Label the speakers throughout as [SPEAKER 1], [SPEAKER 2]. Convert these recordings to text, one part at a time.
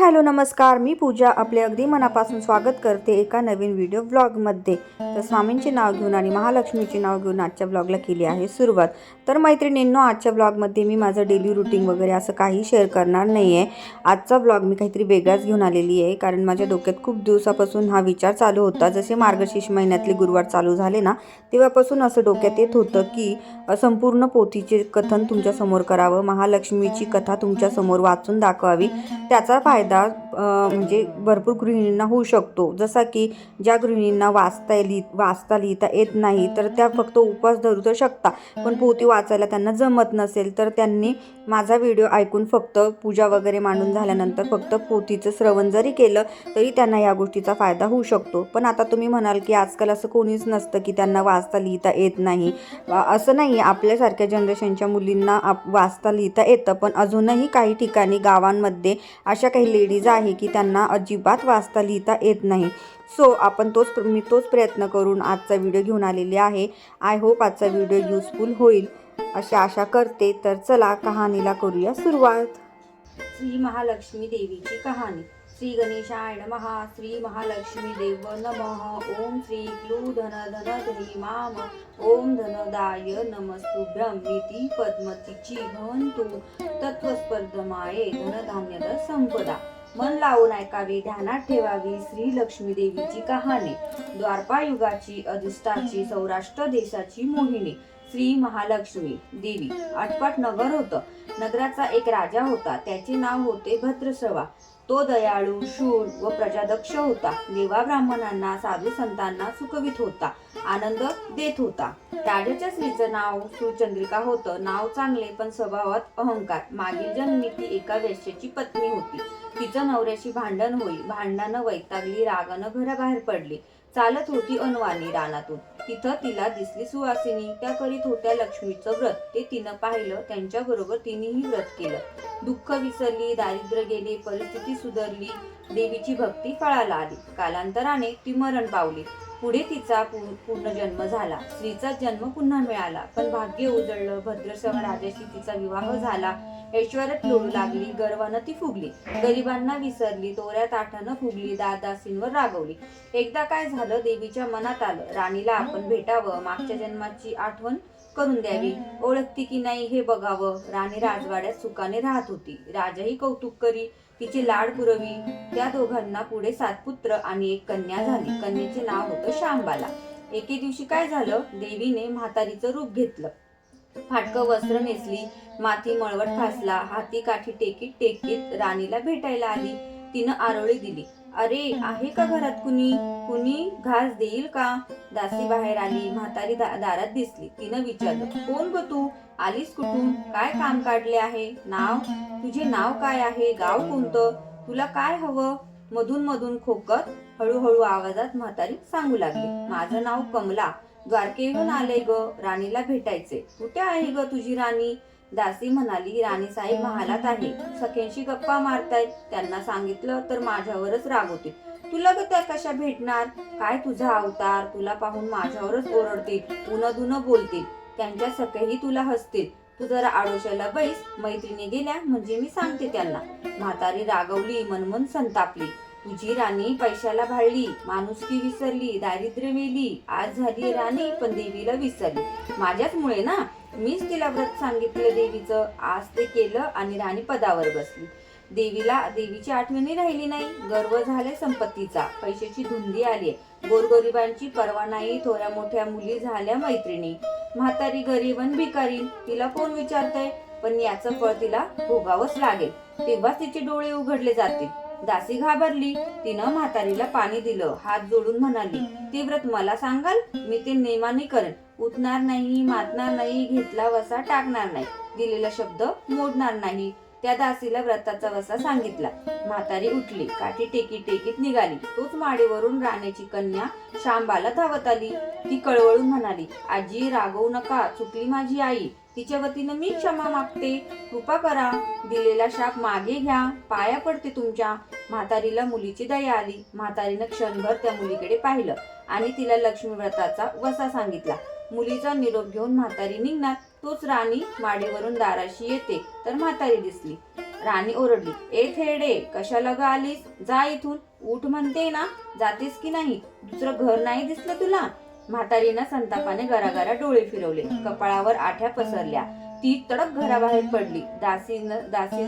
[SPEAKER 1] Hello नमस्कार. मी पूजा. आपले अगदी मनापासून स्वागत करते एका नवीन व्हिडिओ ब्लॉगमध्ये तर स्वामींचे नाव घेऊन आणि महालक्ष्मीचे नाव घेऊन आजच्या ब्लॉगला केली आहे सुरुवात. तर मैत्रिणींनो आजच्या ब्लॉगमध्ये मी माझं डेली रुटीन वगैरे असं काही शेअर करणार नाही आहे आजचा ब्लॉग मी काहीतरी वेगळाच घेऊन आलेली आहे कारण माझ्या डोक्यात खूप दिवसापासून हा विचार चालू होता. जसे मार्गशीर्ष महिन्यातले गुरुवार चालू झाले ना तेव्हापासून असं डोक्यात येत होतं की संपूर्ण पोथीचे कथन तुमच्यासमोर करावं महालक्ष्मीची कथा तुमच्यासमोर वाचून दाखवावी. त्याचा फायदा फायदा म्हणजे भरपूर गृहिणींना होऊ शकतो. जसा की ज्या गृहिणींना वाचता लिहि वाचता लिहिता येत नाही तर त्या फक्त उपवास धरू तर शकता. पण पोती वाचायला त्यांना जमत नसेल तर त्यांनी माझा व्हिडिओ ऐकून फक्त पूजा वगैरे मांडून झाल्यानंतर फक्त पोथीचं श्रवण जरी केलं तरी त्यांना या गोष्टीचा फायदा होऊ शकतो. पण आता तुम्ही म्हणाल की आजकाल असं कोणीच नसतं की त्यांना वाचता लिहिता येत नाही. असं नाही. आपल्यासारख्या जनरेशनच्या मुलींना आप वाचता लिहिता येतं पण अजूनही काही ठिकाणी गावांमध्ये अशा काही लेडीज आहे की त्यांना अजिबात वाचता लिहिता येत नाही. सो आपण तोच मी तोच प्रयत्न करून आजचा व्हिडिओ घेऊन आलेली आहे. आय होप आजचा व्हिडिओ युजफुल होईल. अशी आशा करते. तर चला कहाणीला करूया सुरुवात. श्री महालक्ष्मी देवीची कहाणी. श्री गणेशाय नमः श्री महालक्ष्मी देव नमः ओम श्री क्लू धन धन धरी माम ओम धनदाय नमस्तुभ्रम नीती पद्मतीची भवंतु तत्वस्पर्धमाये धनधान्यद संपदा। मन लावून ऐकावे ध्यानात ठेवावी श्री लक्ष्मी देवीची कहाणी। द्वारपा युगाची अधिष्ठाची सौराष्ट्र देशाची मोहिनी। श्री महालक्ष्मी देवी. आटपाट नगर होतं. नगराचा एक राजा होता. त्याचे नाव होते भद्रश्रवा तो दयाळू शूर व प्रजादक्ष होता. देवा ब्राह्मणांना साधू संतांना सुखवित होता. आनंद देत होता. राजाच्या स्त्रीचं नाव सुचंद्रिका होतं. नाव चांगले पण स्वभावात अहंकार. मागील जन्मी ती एका वेश्याची पत्नी होती. तिचं नवऱ्याशी भांडण होई. भांडणानं वैतागली रागानं घराबाहेर पडली. चालत होती अनवानी रानातून. तिथं तिला दिसली सुवासिनी त्या करीत होत्या लक्ष्मीचं व्रत. ते तिनं पाहिलं त्यांच्या बरोबर तिनेही व्रत केलं. दुःख विसरली दारिद्र्य गेले परिस्थिती सुधारली देवीची भक्ती फळाला आली. कालांतराने ती मरण पावली. पुढे तिचा पूर्ण जन्म झाला. स्त्रीचा जन्म पुन्हा मिळाला. पण भाग्य उजळलं भद्रसह राजाशी तिचा विवाह झाला. ऐश्वर्यात लोळू लागली गर्वानं ती फुगली. गरिबांना विसरली तोऱ्या ताठानं फुगली दादासींवर रागवली. एकदा काय झालं देवीच्या मनात आलं. राणीला आपण भेटावं मागच्या जन्माची आठवण करून द्यावी. ओळखती की नाही हे बघावं. राणी राजवाड्यात सुखाने राहत होती. राजाही कौतुक करी तिचे लाड पुरवी. त्या दोघांना पुढे सात पुत्र आणि एक कन्या झाली. कन्येचे नाव होतं शांबाला एके दिवशी काय झालं? देवीने म्हातारीचं रूप घेतलं. फाटकं वस्त्र नेसली माथी मळवट फासला हाती काठी टेकीत टेकीत राणीला भेटायला आली. तिनं आरोळी दिली. अरे आहे का घरात कुणी? कुणी घास देईल का? दासी बाहेर आली. म्हातारी दा- दारात दिसली. तिनं विचारलं कोण ग तू? आलीस कुठून? काय काम काढले आहे? नाव? तुझे नाव काय आहे? गाव कोणतं? तुला काय हवं? मधून मधून खोकत हळूहळू आवाजात म्हातारी सांगू लागली. माझं नाव कमला. द्वारकेहून आले ग. राणीला भेटायचे कुठे आहे ग तुझी राणी? दासी म्हणाली राणी साहेब महालात आहे. सख्यांशी गप्पा मारतायत. त्यांना सांगितलं तर माझ्यावरच रागवतील तुला ग त्या कशा भेटणार? काय तुझा अवतार? तुला पाहून माझ्यावरच ओरडतील. उनदुन बोलतील. त्यांच्या सखेही तुला हसतील. तू जरा आडोशाला बैस मैत्रिणी गेल्या म्हणजे मी सांगते त्यांना. म्हातारी रागवली मनमन संतापली. तुझी राणी पैशाला भाळली माणुसकी विसरली दारिद्र्य वेली आज झाली राणी पण देवीला विसरली. माझ्याच मुळे ना मीच तिला व्रत सांगितलं देवीचं. आज ते केलं आणि राणी पदावर बसली. देवीला देवीची आठवणी राहिली नाही. गर्व झाले संपत्तीचा. पैशाची धुंदी आली गोरगरिबांची पर्वा नाही. थोड्या मोठ्या मुली झाल्या मैत्रिणी. म्हातारी गरीब आणि भिकारी. तिला कोण विचारतय? पण याचं फळ तिला भोगावंच लागेल. तेव्हाच तिचे डोळे उघडले जातील. दासी घाबरली. तिनं म्हातारीला पाणी दिलं. हात जोडून म्हणाली ते व्रत मला सांगाल? मी ते नेमाने करेन. उठणार नाही मातणार नाही घेतला वसा टाकणार नाही. दिलेला शब्द मोडणार नाही. त्या दासीला व्रताचा वसा सांगितला. म्हातारी उठली काठी टेकी टेकीत निघाली. तोच माडीवरून राण्याची कन्या शांबाला धावत आली. ती कळवळून म्हणाली आजी रागवू नका. चुकली माझी आई. तिच्या वतीनं मी क्षमा मागते. कृपा करा. दिलेला शाप मागे घ्या. पाया पडते तुमच्या. म्हातारीला मुलीची दया आली. म्हातारीनं क्षणभर त्या मुलीकडे पाहिलं आणि तिला लक्ष्मी व्रताचा वसा सांगितला. मुलीचा निरोप घेऊन म्हातारी निघणार. तोच राणी माडीवरून दाराशी येते. तर म्हातारी दिसली. राणी ओरडली ए थेडे कशाला ग आलीस? जा इथून. उठ म्हणते ना. जातेस की नाही? दुसरं घर नाही दिसलं तुला? म्हातारीनं संतापाने घराघरा डोळे फिरवले. कपाळावर आठ्या पसरल्या. ती तडक घराबाहेर पडली. दासीनं दासी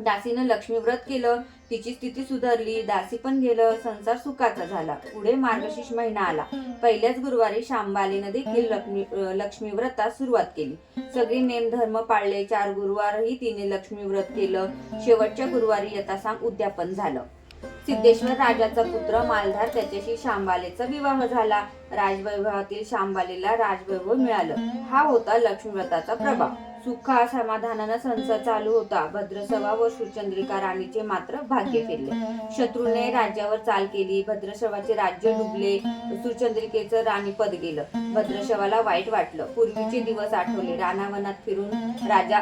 [SPEAKER 1] दासीनं लक्ष्मी व्रत केलं. तिची स्थिती सुधारली दासी पण गेलं संसार सुखाचा झाला. पुढे मार्गशीर्ष महिना आला. पहिल्याच गुरुवारी शांबालीनं देखील लक्ष्मी लक्ष्मी व्रतास सुरुवात केली. सगळे नेम धर्म पाळले. चार गुरुवारही तिने लक्ष्मी व्रत केलं. शेवटच्या गुरुवारी यथासांग उद्यापन झालं. सिद्धेश्वर राजाचा पुत्र मालधार त्याच्याशी शांबालेचा विवाह झाला. राजवैभवातील शांबालेला राजवैभव मिळालं. हा होता लक्ष्मी व्रताचा प्रभाव. सुखा समाधानानं संसार चालू होता. भद्रसभा व सुचंद्रिका राणीचे मात्र भाग्य फिरले. शत्रूने राज्यावर चाल केली. भद्रशवाचे राज्य डुबले. सुचंद्रिकेचं राणीपद गेलं. भद्रशवाला वाईट वाटलं. पूर्वीचे दिवस आठवले. रानावनात फिरून राजा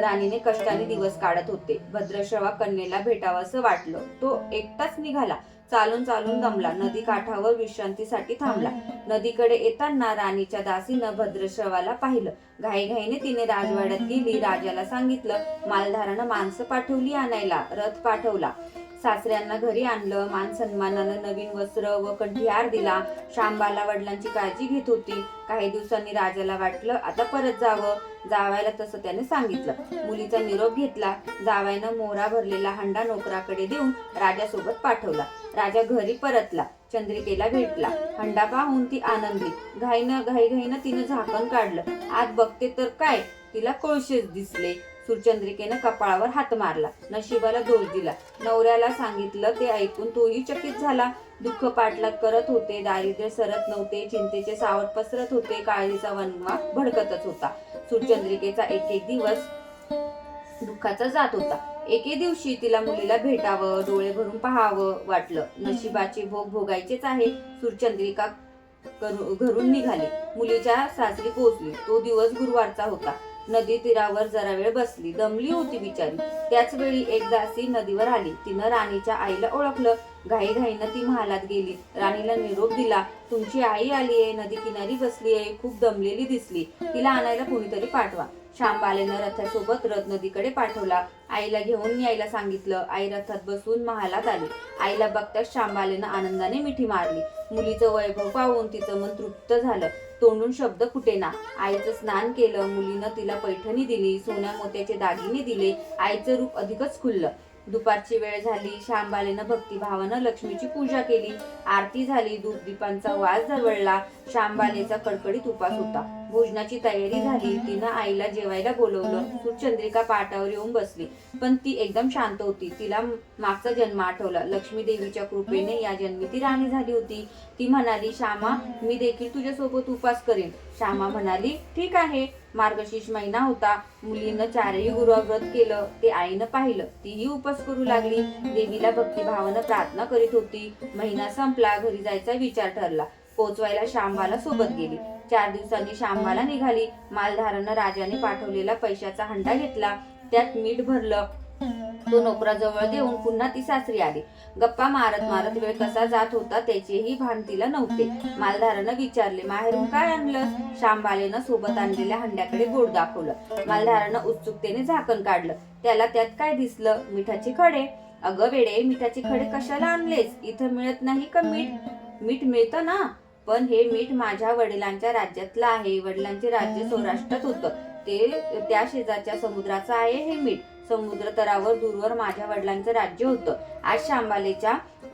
[SPEAKER 1] राणीने कष्टाने दिवस काढत होते. भद्रशवा कन्येला भेटावंसं वाटलं. तो एकटाच निघाला. चालून चालून दमला. नदी काठावर विश्रांतीसाठी थांबला. नदीकडे येताना राणीच्या दासीनं भद्रश्रवाला पाहिलं. घाईघाईने तिने राजवाड्यात गेली. राजाला सांगितलं मालधारानं माणसं पाठवली आणायला रथ पाठवला. सासऱ्यांना घरी आणलं मान सन्मानानं नवीन वस्त्र व कंठीहार दिला. शांबाला वडिलांची काळजी घेत होती. काही दिवसांनी राजाला वाटलं आता परत जावं. जावायला तसं त्याने सांगितलं. मुलीचा निरोप घेतला. जावायनं मोहरा भरलेला हंडा नोकराकडे देऊन राजासोबत पाठवला. राजा घरी परतला. चंद्रिकेला भेटला. हंडा पाहून ती आनंदी घाईनं घाईघाईनं तिनं झाकण काढलं. आत बघते तर काय? तिला कोळशेच दिसले. सुरचंद्रिकेनं कपाळावर हात मारला. नशिबाला दोष दिला. नवऱ्याला सांगितलं ते ऐकून तोही चकित झाला. दुःख पाठलाग करत होते. दारिद्र्य सरत नव्हते. चिंतेचे सावट पसरत होते. काळजीचा वनवा भडकतच होता. सुरचंद्रिकेचा एक एक दिवस दुःखाचा जात होता. एके दिवशी तिला मुलीला भेटावं डोळे भरून पाहावं वाटलं. नशिबाचे भोग भोगायचेच आहे. सुरचंद्रिका घरून निघाली. मुलीच्या सासरी पोहोचली. तो दिवस गुरुवारचा होता. नदी तीरावर जरा वेळ बसली. दमली होती बिचारी. त्याच वेळी एक दासी नदीवर आली. तिनं राणीच्या आईला ओळखलं. घाईघाईनं ती महालात गेली. राणीला निरोप दिला. तुमची आई आली आहे नदी किनारी बसली आहे खूप दमलेली दिसली. तिला आणायला कोणीतरी पाठवा. शांबालेनं रथासोबत रथ नदीकडे पाठवला. आईला घेऊन यायला सांगितलं आई रथात बसून महालात आली. आईला बघताच शांबालेनं आनंदाने मिठी मारली. मुलीचं वैभव पाहून तिचं मन तृप्त झालं. तोंडून शब्द फुटेना. आईचं स्नान केलं मुलीनं तिला पैठणी दिली सोन्या मोत्याचे दागिने दिले आईचं रूप अधिकच खुललं. दुपारची वेळ झाली श्यामबालेनं भक्तिभावानं लक्ष्मीची पूजा केली. आरती झाली धूप दीपांचा वास दरवळला. श्यामबालेचा कडकडीत उपास होता. भोजनाची तयारी झाली. तिनं आईला जेवायला बोलवलं. सुरचंद्रिका पाटावर येऊन बसली. पण ती एकदम शांत होती. तिला मागचा जन्म आठवला. लक्ष्मी देवीच्या कृपेने या जन्मी ती राणी झाली होती. ती म्हणाली श्यामा मी देखील तुझ्यासोबत उपास करेन. श्यामा म्हणाली ठीक आहे. मार्गशीर्ष महिना होता. मुलीनं चारही गुरुव्रत केलं. ते आईनं पाहिलं. तीही उपास करू लागली. देवीला भक्तिभावानं प्रार्थना करीत होती. महिना संपला. घरी जायचा विचार ठरला. पोचवायला श्यामबाला सोबत गेली. चार दिवसांनी श्यामबाला निघाली. मालधारानं राजाने पाठवलेला पैशाचा हंडा घेतला. त्यात मीठ भरलं. तो नोकराजवळ देऊन पुन्हा ती सासरी आली. गप्पा मारत मारत वेळ कसा जात होता त्याचेही भान तिला नव्हते. मालधारानं विचारले माहेरून काय आणलं शांबालेनं सोबत आणलेल्या हंड्याकडे गोड दाखवलं. मालधारानं उत्सुकतेने झाकण काढलं. त्याला त्यात काय दिसलं? मिठाचे खडे? अगं वेडे मिठाचे खडे कशाला आणलेस? इथं मिळत नाही का मीठ? मीठ मिळतं ना. पण हे मीठ माझ्या वडिलांच्या राज्यातलं आहे. वडिलांचे राज्य सौराष्ट्रात होतं. ते त्या शेजारच्या समुद्राचं आहे हे मीठ. समुद्र तरावर दूरवर माझ्या वडिलांचं राज्य होतं. आज शांबालेच्या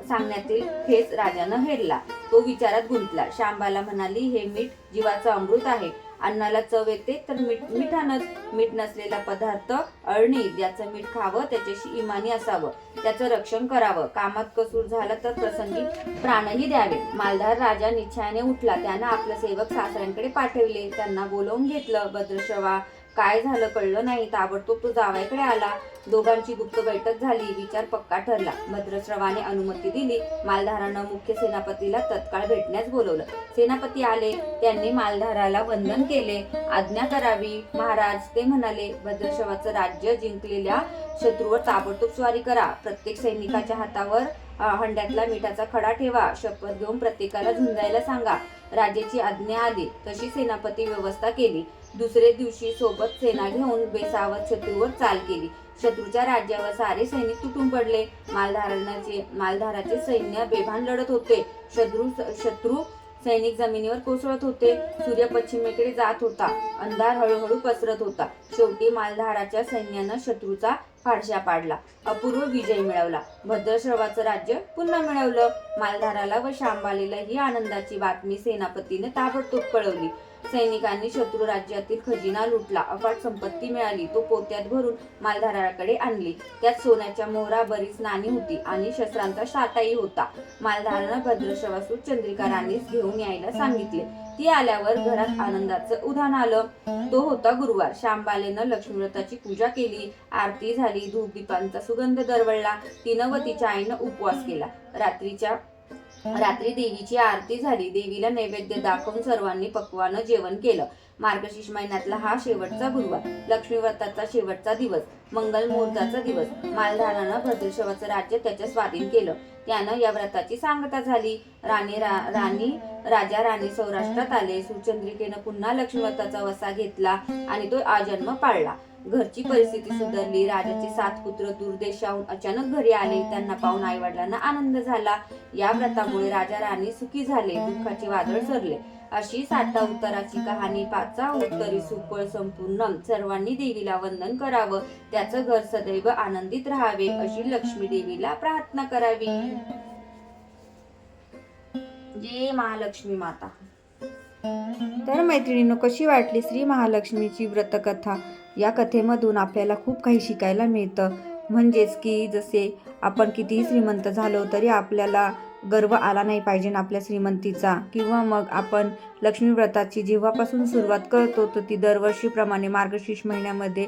[SPEAKER 1] सांगण्यातील फेस राजानं हेरला. तो विचारात गुंतला. शांबाला म्हणाली हे मीठ जीवाचं अमृत आहे. अन्नाला चव येते तर मीठ मिठानच मीठ नसलेला पदार्थ अळणी ज्याचं मीठ खावं त्याच्याशी इमानी असावं. त्याचं रक्षण करावं. कामात कसूर झालं तर प्रसंगी प्राणही द्यावे. मालधार राजा निश्चयाने उठला. त्यानं आपलं सेवक सासऱ्यांकडे पाठवले. त्यांना बोलवून घेतलं भद्रश्रवा काय झालं कळलं नाही. ताबडतोब तो जावायकडे आला. दोघांची गुप्त बैठक झाली. विचार पक्का ठरला. भद्रश्रवाने अनुमती दिली. मालधारानं मुख्य सेनापतीला तत्काळ भेटण्यास बोलवलं. सेनापती आले. त्यांनी मालधाराला वंदन केले. आज्ञा करावी. महाराज ते म्हणाले भद्रश्रवाचं राज्य जिंकलेल्या शत्रूवर ताबडतोब स्वारी करा. प्रत्येक सैनिकाच्या हातावर हंड्यातला मिठाचा खडा ठेवा. शपथ घेऊन प्रत्येकाला झुंजायला सांगा. राजेची आज्ञा आली. तशी सेनापती व्यवस्था केली. दुसरे दिवशी सोबत सेना घेऊन बेसावत शत्रूवर चाल केली. शत्रूच्या राज्यावर सारे सैनिक तुटून पडले. मालधारणाचे मालधाराचे सैन्य बेभान लढत होते. शत्रू शत्रू सैनिक जमिनीवर कोसळत होते. सूर्य पश्चिमेकडे जात होता. अंधार हळूहळू पसरत होता. शेवटी मालधाराच्या सैन्यानं शत्रूचा फारशा पाडला. अपूर्व विजय मिळवला. भद्रश्रवाचं राज्य पुन्हा मिळवलं. मालधाराला व शांबालीला ही आनंदाची बातमी सेनापतीने ताबडतोब कळवली. सैनिकांनी शत्रू राज्यातील खजिना लुटला. अफाट संपत्ती मिळाली. तो पोत्यात भरून मालधाराकडे आणली. त्यात सोन्याच्या मोहरा बरीच नाणी होती आणि शस्त्रांचा साठाही होता. मालधारानं भद्रश्रवासू चंद्रिका राणीस घेऊन यायला सांगितले. ती आल्यावर घरात आनंदाचं उधाण आलं. तो होता गुरुवार. श्यामबालेनं लक्ष्मीव्रताची पूजा केली. आरती झाली. धूप दीपांचा सुगंध दरवळला. तिनं व तिच्या आईनं उपवास केला. रात्रीच्या रात्री देवीची आरती झाली. देवीला नैवेद्य दाखवून सर्वांनी पक्वानं जेवण केलं. मार्गशीर्ष महिन्यातला हा शेवटचा गुरुवार. लक्ष्मी व्रताचा शेवटचा दिवस. मंगल मुहूर्ताचा दिवस. मालधारानं भद्रशवाचं राज्य त्याच्या स्वाधीन केलं. त्यानं या व्रताची सांगता झाली. राणी रा, राणी राजा राणी सौराष्ट्रात आले. सुचंद्रिकेनं पुन्हा लक्ष्मी व्रताचा वसा घेतला आणि तो आजन्म पाळला. घरची परिस्थिती सुधारली. राजाचे सात पुत्र दूरदेशाहून अचानक घरी आले. त्यांना पाहून आई वडिलांना आनंद झाला. या व्रतामुळे राजा राणी सुखी झाले. दुःखाचे वादळ सरले. अशी साता उत्तराची कहाणी पाचा उत्तरी सुफळ संपूर्ण सर्वांनी देवीला वंदन करावं. त्याचं घर सदैव आनंदित राहावे अशी लक्ष्मी देवीला प्रार्थना करावी. जय महालक्ष्मी माता. तर मैत्रिणींनो कशी वाटली श्री महालक्ष्मीची व्रतकथा? या कथेमधून आपल्याला खूप काही शिकायला मिळतं. म्हणजेच की जसे आपण कितीही श्रीमंत झालो तरी आपल्याला गर्व आला नाही पाहिजे आपल्या श्रीमंतीचा. किंवा मग आपण लक्ष्मी व्रताची जेव्हापासून सुरुवात करतो तर ती दरवर्षीप्रमाणे मार्गशीर्ष महिन्यामध्ये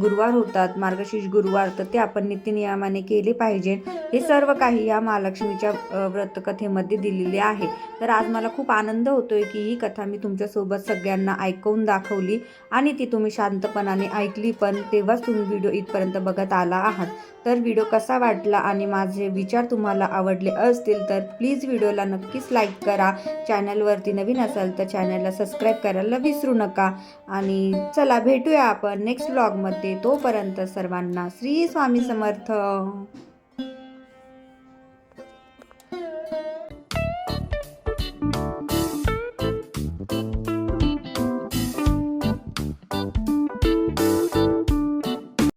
[SPEAKER 1] गुरुवार होतात. मार्गशीर्ष गुरुवार तर ते आपण नित्यनियमाने केले पाहिजे. हे सर्व काही या महालक्ष्मीच्या व्रतकथेमध्ये दिलेले आहे. तर आज मला खूप आनंद होतोय की ही कथा मी तुमच्यासोबत सगळ्यांना ऐकवून दाखवली आणि ती तुम्ही शांतपणाने ऐकली पण तेव्हाच तुम्ही व्हिडिओ इथपर्यंत बघत आला आहात. तर व्हिडिओ कसा वाटला आणि माझे विचार तुम्हाला आवडले असतील तर प्लीज व्हिडिओला नक्कीच लाईक करा. चॅनलवरती नवीन असाल तर चॅनलला सबस्क्राईब करायला विसरू नका. आणि चला भेटूया आपण नेक्स्ट ब्लॉगमध्ये तोपर्यंत सर्वांना श्री स्वामी समर्थ.